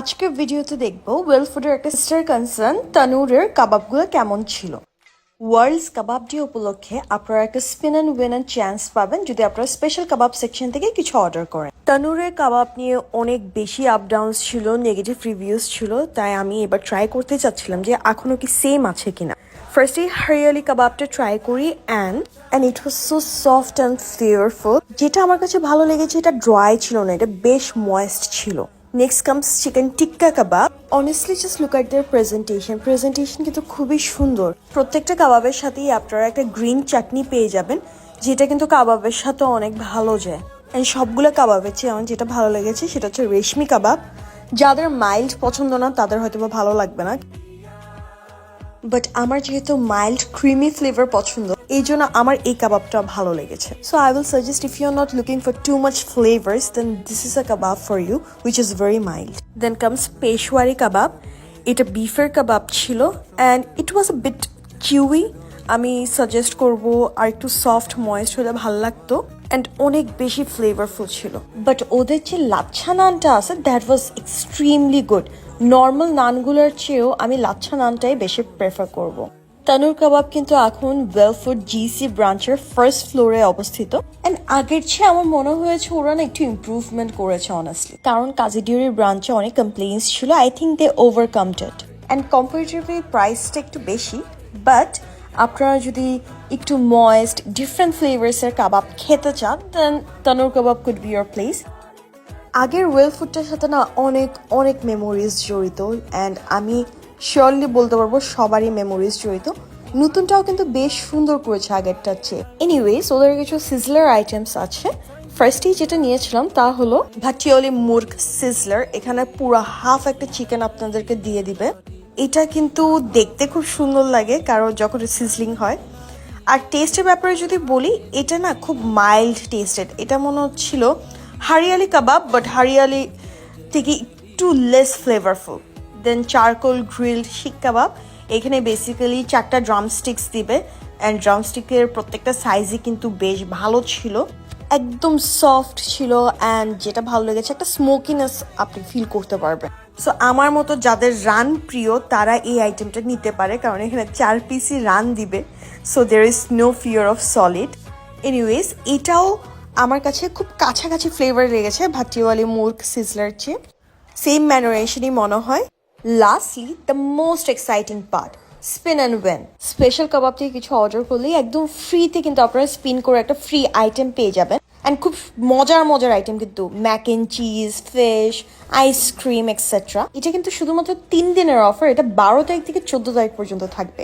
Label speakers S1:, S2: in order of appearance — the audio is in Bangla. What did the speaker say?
S1: আজকের ভিডিওতে দেখব ওয়েল ফুডের একটা সিস্টার কনসার্ন তানুরের কাবাবগুলো কেমন ছিল। ওয়ার্ল্ডস কাবাব ডে উপলক্ষে আপনারা একটা spin and win and chance পাবেন যদি আপনারা স্পেশাল কাবাব সেকশন থেকে কিছু অর্ডার করেন। তানুরের কাবাব নিয়ে অনেক বেশি আপ ডাউনস ছিল নেগেটিভ রিভিউস ছিল, তাই আমি এবার ট্রাই করতে চাচ্ছিলাম যে এখনও কি সেম আছে কিনা। ফার্স্টে হারিয়ালি কাবাবটা ট্রাই করি and and it was so soft and flavourful যেটা আমার কাছে ভালো লেগেছে, এটা ড্রাই ছিল না, এটা বেশ ময়েস্ট ছিল। Next comes chicken tikka kebab honestly just look at their presentation presentation কিন্তু খুবই সুন্দর। প্রত্যেকটা কাবাবের সাথেই আপনারা একটা গ্রিন চাটনি পেয়ে যাবেন, যেটা কিন্তু কাবাবের সাথে অনেক ভালো যায়। অ্যান্ড সবগুলো কাবাবের চেয়ে আমার যেটা ভালো লেগেছে, সেটা হচ্ছে রেশমি কাবাব যাদের মাইল্ড পছন্দ না, তাদের হয়তো ভালো লাগবে না। বাট আমার যেহেতু মাইল্ড ক্রিমি ফ্লেভার পছন্দ এই জন্য আমার এই কাবাবটা ভালো লেগেছে। So I will suggest if you are not looking for too much flavours then this is a kebab for you which is very mild then comes Peshawari kebab এটা বিফের কাবাব ছিল and it was a bit chewy আমি সাজেস্ট করব আর একটু সফট ময়েস্ট হলে ভালো লাগতো অ্যান্ড অনেক বেশি ফ্লেভারফুল ছিল। বাট ওদের যে লাচ্ছা নানটা আছে that was extremely good normal নানগুলোর চেয়েও আমি লাচ্ছা নানটাই বেশি প্রেফার করব। তানুর কাবাব কিন্তু এখন ওয়েলফুড জিসি ব্রাঞ্চের ফার্স্ট ফ্লোরে অবস্থিত। অ্যান্ড আগের চেয়ে আমার মনে হয়েছে ওরা না একটু ইমপ্রুভমেন্ট করেছে অনেস্টলি কারণ কাজিডিউরি ব্রাঞ্চে অনেক কমপ্লেইন্স ছিল I think they overcommitted and comparatively প্রাইসটা একটু বেশি। বাট আপনারা যদি একটু ময়েস্ট ডিফারেন্ট ফ্লেভার্সের কাবাব খেতে চান then tanoor kebab could be your place আগের ওয়েল ফুডটার সাথে না অনেক অনেক মেমোরিজ জড়িত। অ্যান্ড আমি শিওরলি বলতে পারব সবারই মেমোরিজ জড়িত। নতুনটাও কিন্তু বেশ সুন্দর করেছে আগেরটার চেয়ে। এনিওয়েজ ওদের কিছু সিজলার আইটেমস আছে। ফার্স্টেই যেটা নিয়েছিলাম তা হলো ভাটিওলি মুরগ সিজলার এখানে পুরো হাফ একটা চিকেন আপনাদেরকে দিয়ে দিবে। এটা কিন্তু দেখতে খুব সুন্দর লাগে কারণ যখন সিজলিং হয়। আর টেস্টের ব্যাপারে যদি বলি, এটা না খুব মাইল্ড টেস্টেড এটা মনে হচ্ছিল হারিয়ালি কাবাব বাট হারিয়ালি থেকে একটু less flavourful then charcoal grilled seekh kebab. এখানে বেসিক্যালি চারটা ড্রামস্টিক্স দিবে। অ্যান্ড ড্রামস্টিকের প্রত্যেকটা সাইজই কিন্তু বেশ ভালো ছিল। একদম সফট ছিল অ্যান্ড যেটা ভালো লেগেছে, একটা স্মোকিনেস আপনি ফিল করতে পারবেন। সো আমার মতো যাদের রান প্রিয়, তারা এই আইটেমটা নিতে পারে। কারণ এখানে চার পিসই রান দিবে। So there is no fear of solid anyways এটাও আমার কাছে খুব কাছাকাছি ফ্লেভার লেগেছে। ভাটিওয়ালি মুর্গ সিজলার চেয়ে। সেম ম্যানারেশনই মনে হয়। Lastly the most exciting part spin and win special kebab থেকে কিছু অর্ডার করলেই একদম ফ্রিতে কিন্তু আপনারা স্পিন করে একটা ফ্রি আইটেম পেয়ে যাবেন। অ্যান্ড খুব মজার মজার আইটেম কিন্তু mac and cheese fish ice cream etcetera এটা কিন্তু শুধুমাত্র তিন দিনের অফার এটা বারো তারিখ থেকে চোদ্দ তারিখ পর্যন্ত থাকবে।